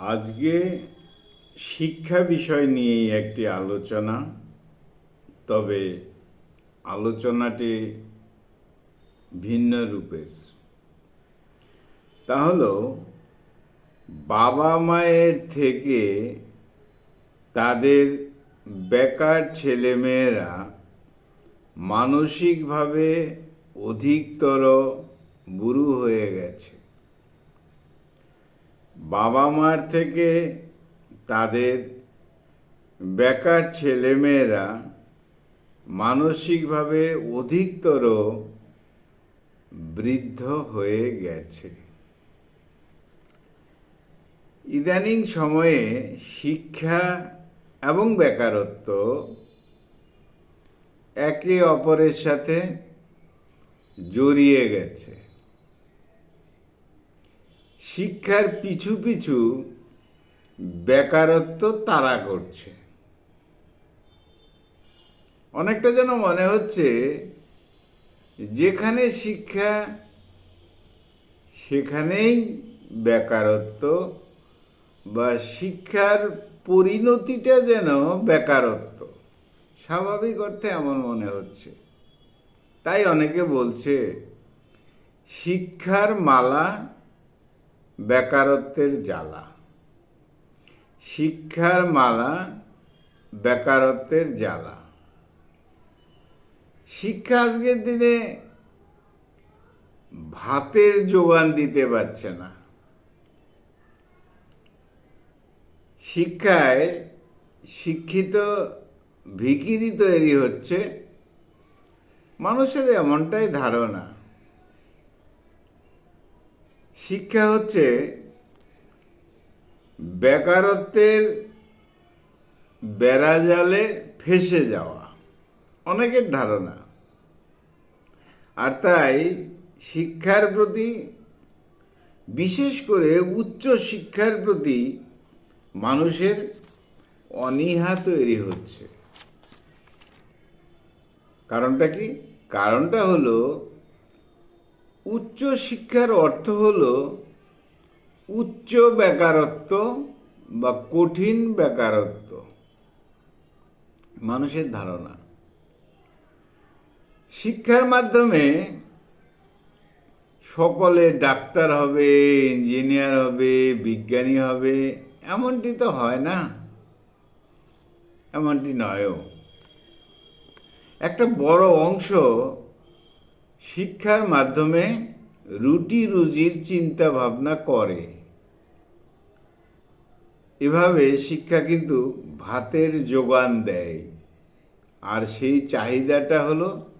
আজকে শিক্ষা বিষয় নিয়েই একটি আলোচনা, তবে আলোচনাটি ভিন্ন রূপের। তা হলো, বাবা মায়ের থেকে তাদের বেকার ছেলেমেয়েরা মানসিকভাবে অধিকতর বুড়ো হয়ে গেছে। বাবা মার থেকে তাদের বেকার ছেলেমেয়েরা মানসিকভাবে অধিকতর বৃদ্ধ হয়ে গেছে। ইদানিং সময়ে শিক্ষা এবং বেকারত্ব একে অপরের সাথে জড়িয়ে গেছে। শিক্ষার পিছু পিছু বেকারত্ব তাড়া করছে। অনেকটা যেন মনে হচ্ছে যেখানে শিক্ষা, সেখানেই বেকারত্ব বা শিক্ষার পরিণতিটা যেন বেকারত্ব। স্বাভাবিক অর্থে এমন মনে হচ্ছে। তাই অনেকে বলছে, শিক্ষার মালা বেকারত্বের জ্বালা। শিক্ষার মালা, বেকারত্বের জ্বালা। শিক্ষা আজকের দিনে ভাতের যোগান দিতে পারছে না। শিক্ষায় শিক্ষিত ভিকিরি তৈরি হচ্ছে। মানুষের এমনটাই ধারণা। শিক্ষা হচ্ছে বেকারত্বের বেড়াজালে ফেসে যাওয়া। অনেকের ধারণা। আর তাই শিক্ষার প্রতি, বিশেষ করে উচ্চ শিক্ষার প্রতি মানুষের অনীহা তৈরি হচ্ছে। কারণটা কি? কারণটা হলো উচ্চ শিক্ষার অর্থ হলো উচ্চ বেকারত্ব বা কঠিন বেকারত্ব। মানুষের ধারণা। শিক্ষার মাধ্যমে সকলে ডাক্তার হবে, ইঞ্জিনিয়ার হবে, বিজ্ঞানী হবে, এমনটি তো হয় না। এমনটি নয়ও। একটা বড় অংশ শিক্ষার মাধ্যমে রুটি রুজির চিন্তা ভাবনা করে। এভাবে শিক্ষা কিন্তু ভাতের যোগান দেয়। আর সেই চাহিদাটা হলো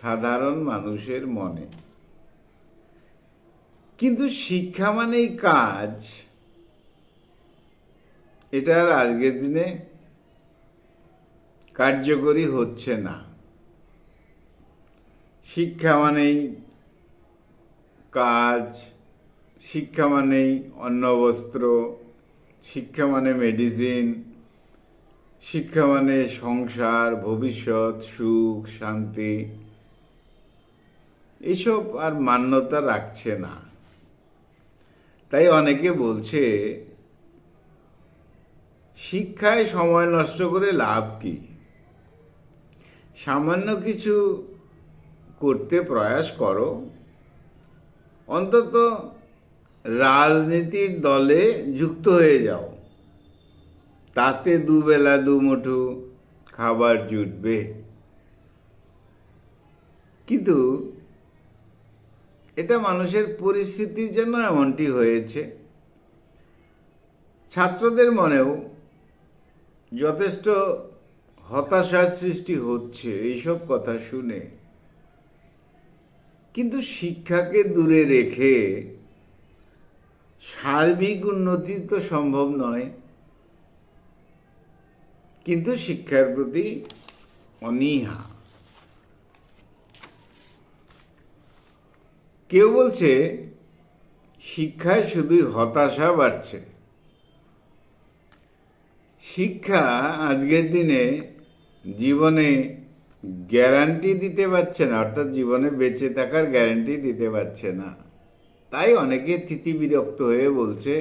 সাধারণ মানুষের মনে। কিন্তু শিক্ষা মানেই কাজ। এটা আর আজকের দিনে কার্যকরী হচ্ছে না। শিক্ষা মানেই কাজ, শিক্ষা মানেই অন্ন, বস্ত্র, শিক্ষা মানে মেডিসিন শিক্ষা মানে সংসার, ভবিষ্যৎ, সুখ, শান্তি। এসব আর মান্যতা রাখছে না। তাই অনেকে বলছে, শিক্ষায় সময় নষ্ট করে লাভ কি? সামান্য কিছু করতে প্রয়াস করো। অন্তত রাজনীতির দলে যুক্ত হয়ে যাও। তাতে দুবেলা দুমুঠো খাবার জুটবে। কিন্তু এটা মানুষের পরিস্থিতির জন্য এমনটি হয়েছে। ছাত্রদের মনেও যথেষ্ট হতাশার সৃষ্টি হচ্ছে, এইসব কথা শুনে। কিন্তু শিক্ষাকে দূরে রেখে সার্বিক উন্নতি তো সম্ভব নয়। কিন্তু শিক্ষার প্রতি অনীহা। কেউ বলছে, শিক্ষায় শুধুই হতাশা বাড়ছে। শিক্ষা আজকের দিনে জীবনে গ্যারান্টি দিতে পারছে না, অর্থাৎ জীবনে বেঁচে থাকার গ্যারান্টি দিতে পারছে না। তাই অনেকে তিতি বিরক্ত হয়ে বলছে,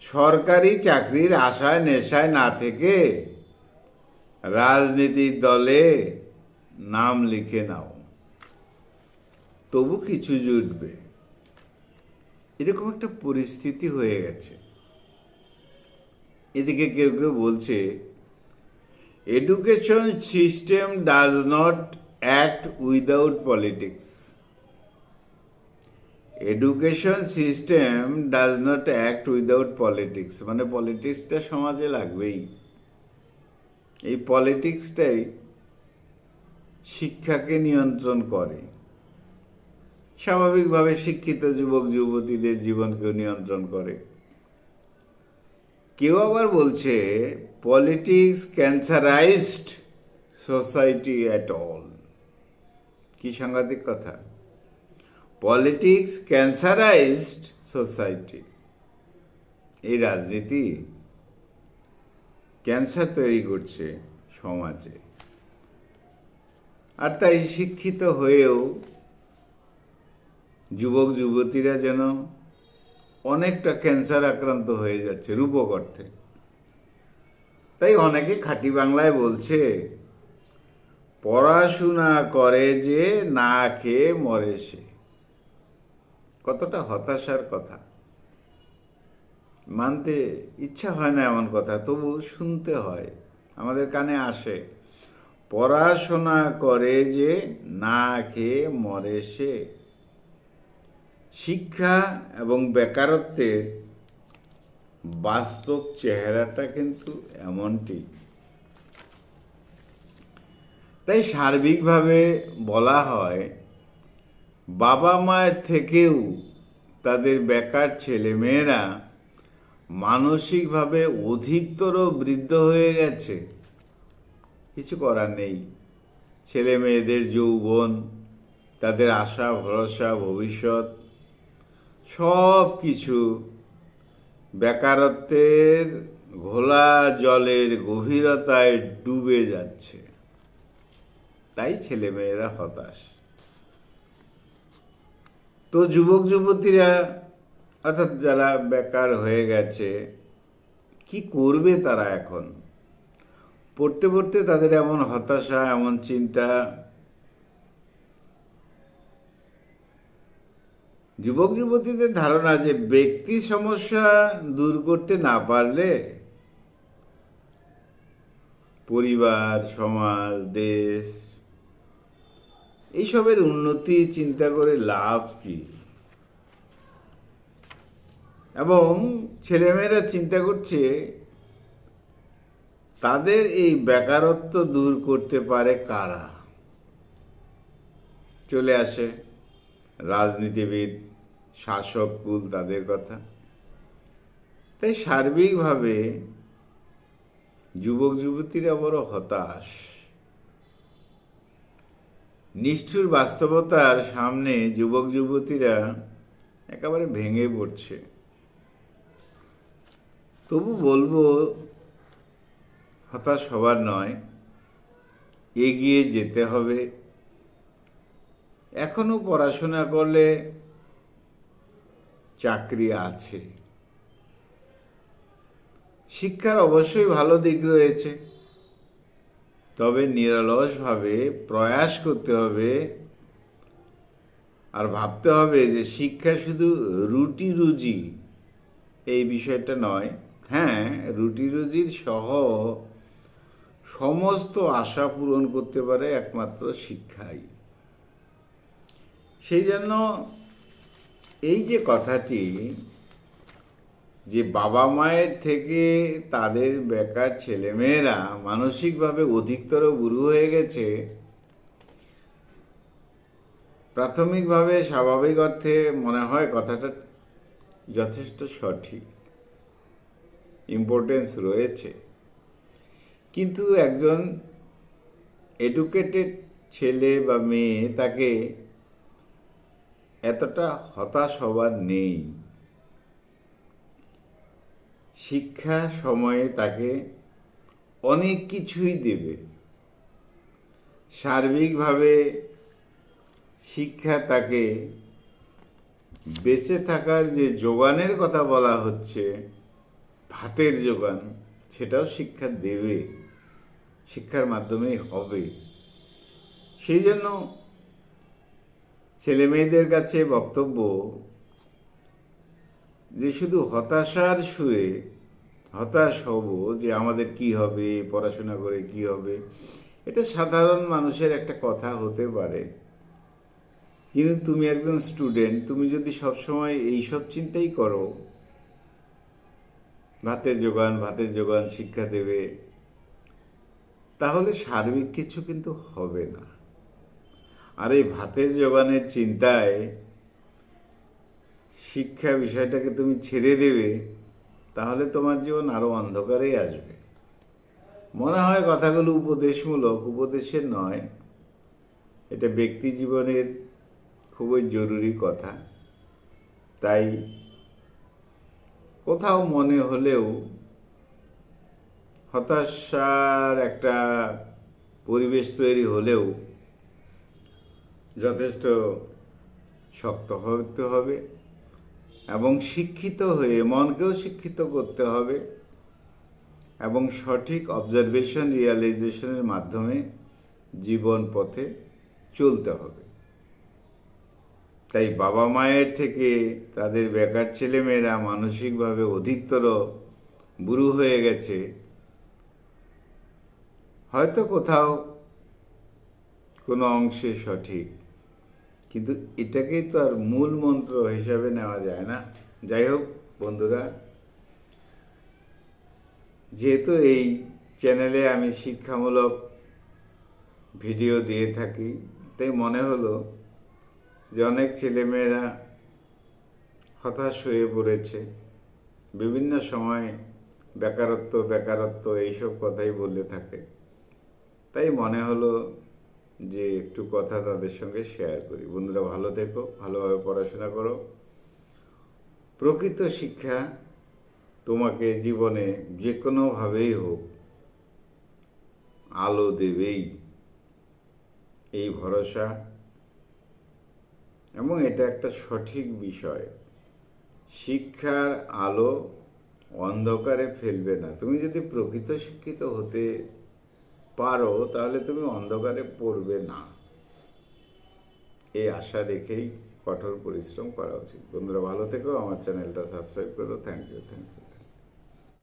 সরকারি চাকরির আশায় নেশায় না থেকে রাজনীতির দলে নাম লিখে নাও। তবু কিছু জুটবে। এরকম একটা পরিস্থিতি হয়ে গেছে। এদিকে কেউ কেউ বলছে education system does not act without politics education system does not act without politics মানে পলিটিক্সটা সমাজে লাগবেই। এই পলিটিক্সটাই শিক্ষাকে নিয়ন্ত্রণ করে। স্বাভাবিকভাবে শিক্ষিত যুবক, যুবতীদের জীবনকেও নিয়ন্ত্রণ করে। কেউ আবার বলছে politics cancerised society at all কি সাংঘাতিক কথা? পলিটিক্স ক্যান্সারাইজড সোসাইটি এই রাজনীতি ক্যান্সার তৈরি করছে সমাজে। আর তাই শিক্ষিত হয়েও যুবক, যুবতীরা যেন অনেকটা ক্যান্সার আক্রান্ত হয়ে যাচ্ছে রূপক অর্থে। তাই অনেকে খাঁটি বাংলায় বলছে, পড়াশোনা করে যে না খেয়ে মরে সে। কতটা হতাশার কথা। মানতে ইচ্ছা হয় না এমন কথা, তবু শুনতে হয়, আমাদের কানে আসে, পড়াশোনা করে যে না খেয়ে মরে সে। শিক্ষা এবং বেকারত্বের বাস্তব চেহারাটা কিন্তু এমনটি। তাই সার্বিকভাবে বলা হয়, বাবা মায়ের থেকেও তাদের বেকার ছেলেমেয়েরা মানসিকভাবে অধিকতর বৃদ্ধ হয়ে গেছে। কিছু করার নেই। ছেলে মেয়েদের যৌবন, তাদের আশা ভরসা ভবিষ্যৎ সব কিছু বেকারত্বের ঘোলা জলের গভীরতায় ডুবে যাচ্ছে। তাই ছেলেমেয়েরা হতাশ। তো যুবক, যুবতীরা, অর্থাৎ যারা বেকার হয়ে গেছে, কি করবে তারা এখন? পড়তে পড়তে তাদের এমন হতাশা, এমন চিন্তা যুবক যুবতীদের ধারণা যে ব্যক্তি সমস্যা দূর করতে না পারলে পরিবার, সমাজ, দেশ, এইসবের উন্নতি চিন্তা করে লাভ কি? এবং ছেলেমেয়েরা চিন্তা করছে, তাদের এই বেকারত্ব দূর করতে পারে কারা? চলে আসে রাজনীতিবিদ শাসক কুল তাদের কথা। তাই সার্বিকভাবে যুবক যুবতীরা বড় হতাশ। নিষ্ঠুর বাস্তবতার সামনে যুবক যুবতীরা একেবারে ভেঙে পড়ছে। তবু বলব, হতাশ হবার নয়, এগিয়ে যেতে হবে। এখনও পড়াশোনা করলে চাকরি আছে। শিক্ষার অবশ্যই ভালো দিক রয়েছে। তবে নিরলসভাবে প্রয়াস করতে হবে। আর ভাবতে হবে যে শিক্ষা শুধু রুটি রুজি এই বিষয়টা নয়। হ্যাঁ রুটি রুজির সহ সমস্ত আশা পূরণ করতে পারে একমাত্র শিক্ষাই। সেই জন্য এই যে কথাটি যে বাবা মায়ের থেকে তাদের বেকার ছেলেমেয়েরা মানসিকভাবে অধিকতর গুরু হয়ে গেছে, প্রাথমিকভাবে স্বাভাবিক অর্থে মনে হয় কথাটা যথেষ্ট সঠিক ইম্পর্টেন্স রয়েছে। কিন্তু একজন এডুকেটেড ছেলে বা মেয়ে তাকে এতটা হতাশ হবার নেই। শিক্ষা সময়ে তাকে অনেক কিছুই দেবে। সার্বিকভাবে শিক্ষা তাকে বেঁচে থাকার যে যোগানের কথা বলা হচ্ছে, ভাতের যোগান, সেটাও শিক্ষা দেবে। শিক্ষার মাধ্যমেই হবে। সেই জন্য ছেলে মেয়েদের কাছে বক্তব্য যে শুধু হতাশার সুরে হতাশ হব যে আমাদের কি হবে, পড়াশোনা করে কি হবে, এটা সাধারণ মানুষের একটা কথা হতে পারে। কিন্তু তুমি একজন স্টুডেন্ট, তুমি যদি সবসময় এইসব চিন্তাই করো, ভাতের যোগান ভাতের যোগান শিক্ষা দেবে, তাহলে সার্বিক কিছু কিন্তু হবে না। আর এই ভাতের যোগানের চিন্তায় শিক্ষা বিষয়টাকে তুমি ছেড়ে দেবে, তাহলে তোমার জীবন আরও অন্ধকারেই আসবে। মনে হয় কথাগুলো উপদেশমূলক, উপদেশের নয়। এটা ব্যক্তি জীবনের খুবই জরুরি কথা। তাই কোথাও মনে হলেও হতাশার একটা পরিবেশ তৈরি হলেও যথেষ্ট শক্ত হতে হবে এবং শিক্ষিত হয়ে মনকেও শিক্ষিত করতে হবে এবং সঠিক অবজারভেশন রিয়ালাইজেশনের মাধ্যমে জীবন পথে চলতে হবে। তাই বাবা মায়ের থেকে তাদের বেকার ছেলেমেয়েরা মানসিকভাবে অধিকতর বুড়ো হয়ে গেছে। হয়তো কোথাও কোনো অংশে সঠিক। কিন্তু এটাকেই তো আর মূল মন্ত্র হিসাবে নেওয়া যায় না। যাই হোক, বন্ধুরা, যেহেতু এই চ্যানেলে আমি শিক্ষামূলক ভিডিও দিয়ে থাকি, তাই মনে হলো যে অনেক ছেলেমেয়েরা হতাশ হয়ে পড়েছে। বিভিন্ন সময় বেকারত্ব বেকারত্ব, এইসব কথাই বলে থাকে। তাই মনে হলো যে একটু কথা তাদের সঙ্গে শেয়ার করি। বন্ধুরা ভালো থেকো, ভালোভাবে পড়াশোনা করো। প্রকৃত শিক্ষা তোমাকে জীবনে যে কোনোভাবেই হোক আলো দেবেই। এই ভরসা এবং এটা একটা সঠিক বিষয়। শিক্ষার আলো অন্ধকারে ফেলবে না। তুমি যদি প্রকৃত শিক্ষিত হতে পারো, তাহলে তুমি অন্ধকারে পড়বে না। এই আশা রেখেই কঠোর পরিশ্রম করা উচিত। বন্ধুরা, ভালো থেকো, আমার চ্যানেলটা সাবস্ক্রাইব করো। Thank you thank you